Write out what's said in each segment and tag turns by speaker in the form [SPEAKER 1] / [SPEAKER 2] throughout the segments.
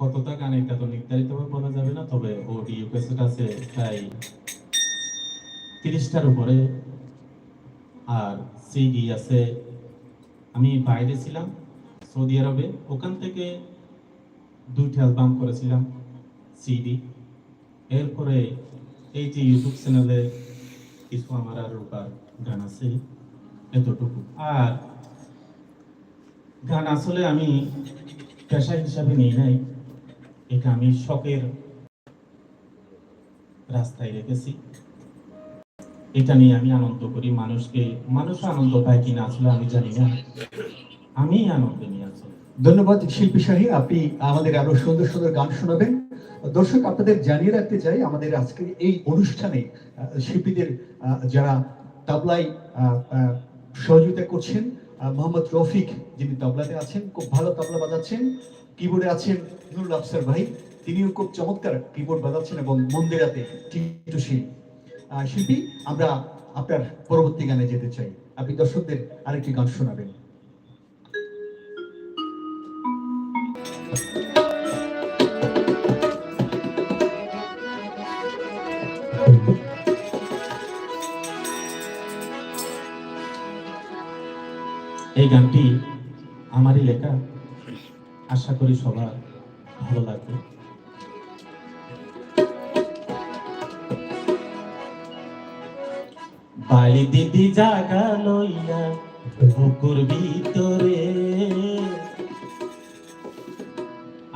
[SPEAKER 1] কতটা গান এটা তো নির্ধারিতভাবে বলা যাবে না, তবে অডিও ক্যাসেট আছে প্রায় তিরিশটার উপরে। আর সিডি আছে, আমি বাইরে ছিলাম, সৌদি আরবে। ওখান থেকে দুইটা অ্যালবাম করেছিলাম সিডি এরপরে এই যে ইউটিউব চ্যানেলে কিছু আমার আর রূপার গান আছে, এতটুকু। আর গান আসলে আমি পেশা হিসাবে নিই নাই। এটা আমি শখের রাস্তায় রেখেছি। এটা নিয়ে আমি আনন্দ করি মানুষকে। মানুষ আনন্দ পায় কিনা আসলে আমি জানি না। আমি আনন্দ নিয়ে আসলে
[SPEAKER 2] ধন্যবাদ শিল্পী শাহী আপনি আমাদের আরও সুন্দর সুন্দর গান শোনাবেন। দর্শক আপনাদের জানিয়ে রাখতে চাই আমাদের আজকের এই অনুষ্ঠানে শিল্পীদের যারা আহ, সহযোগিতা করছেন মোহাম্মদ রফিক যিনি তবলাতে আছেন খুব ভালো তবলা বাজাচ্ছেন। কিবোর্ডে আছেন নুরুল আফসার ভাই। তিনিও খুব চমৎকার কিবোর্ড বাজাচ্ছেন এবং মন্দিরাতে টিটু শীল আহ, শিল্পী। আমরা আপনার পরবর্তী গানে যেতে চাই। আপনি দর্শকদের আরেকটি গান শোনাবেন।
[SPEAKER 1] এই গানটি আমারই লেখা। আশা করি সবার ভালো লাগবে। বালি দিদি জাগা লইয়া বুকুর ভিতরে।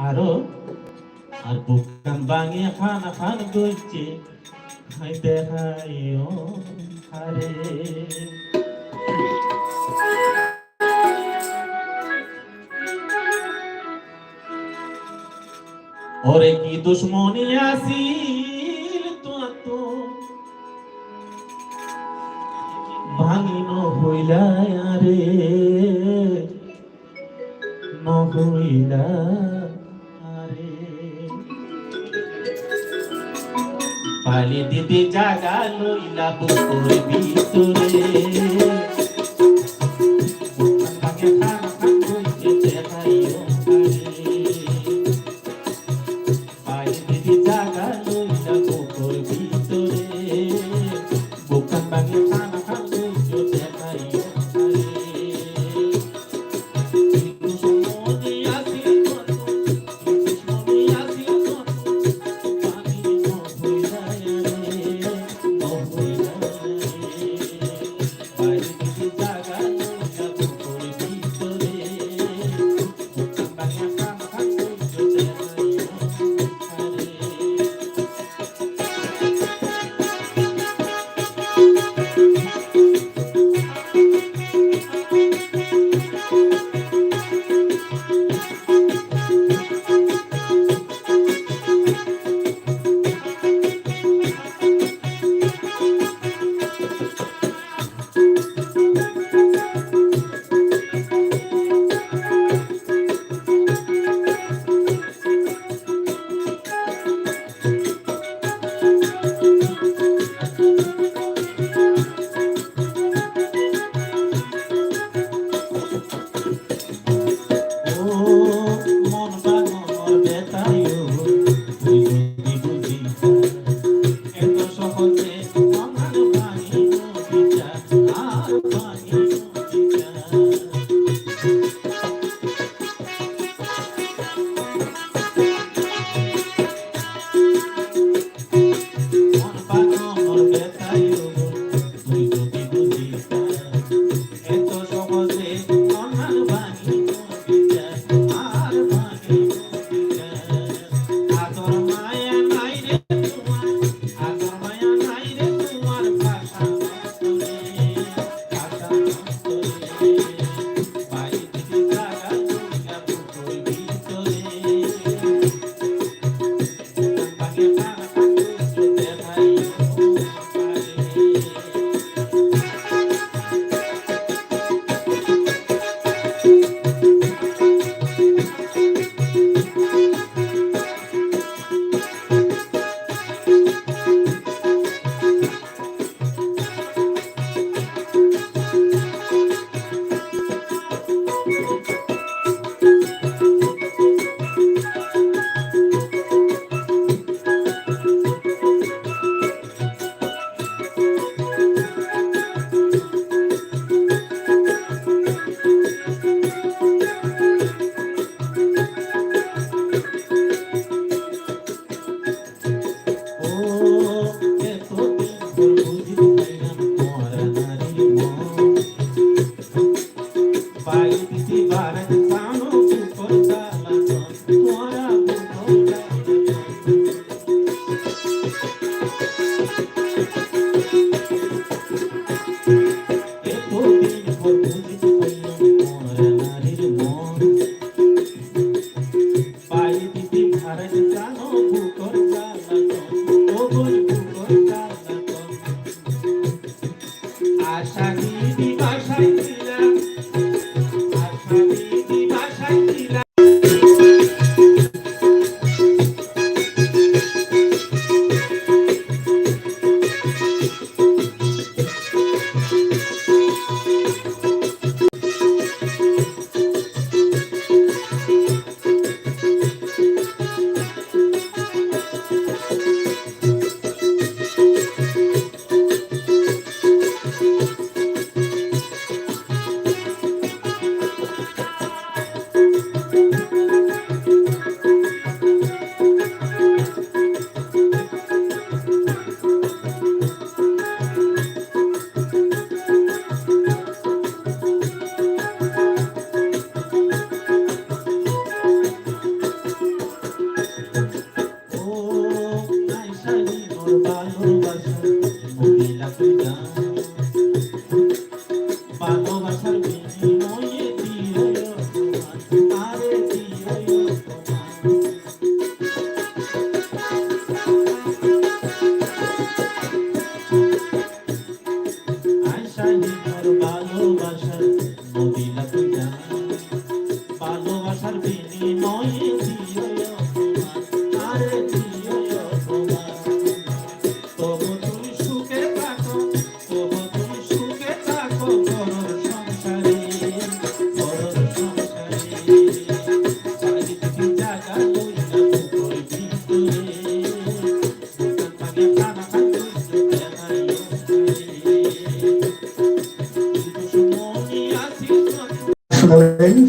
[SPEAKER 1] আরও, আর বুকান বাঙে খান খান গইছে হাই দেখাই হারে ওরে কি দুশ্মনী আসিল তো তো? ভাঙিন হইলা রে নহইলা পালি দিদি জাগা লইলা বুকুর ভিতরে।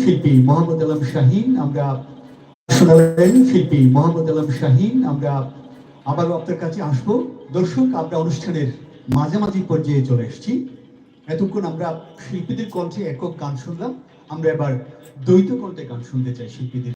[SPEAKER 2] শিল্পী মোহাম্মদ আলম শাহিন আমরা শোনালেন শিল্পী মোহাম্মদ আলম শাহিন, আমরা আবারও আপনার কাছে আসব। দর্শক, আমরা অনুষ্ঠানের মাঝামাঝি পর্যায়ে চলে এসেছি। এতক্ষণ আমরা শিল্পীদের কণ্ঠে একক গান শুনলাম। আমরা এবার দ্বৈত কণ্ঠে গান শুনতে চাই শিল্পীদের।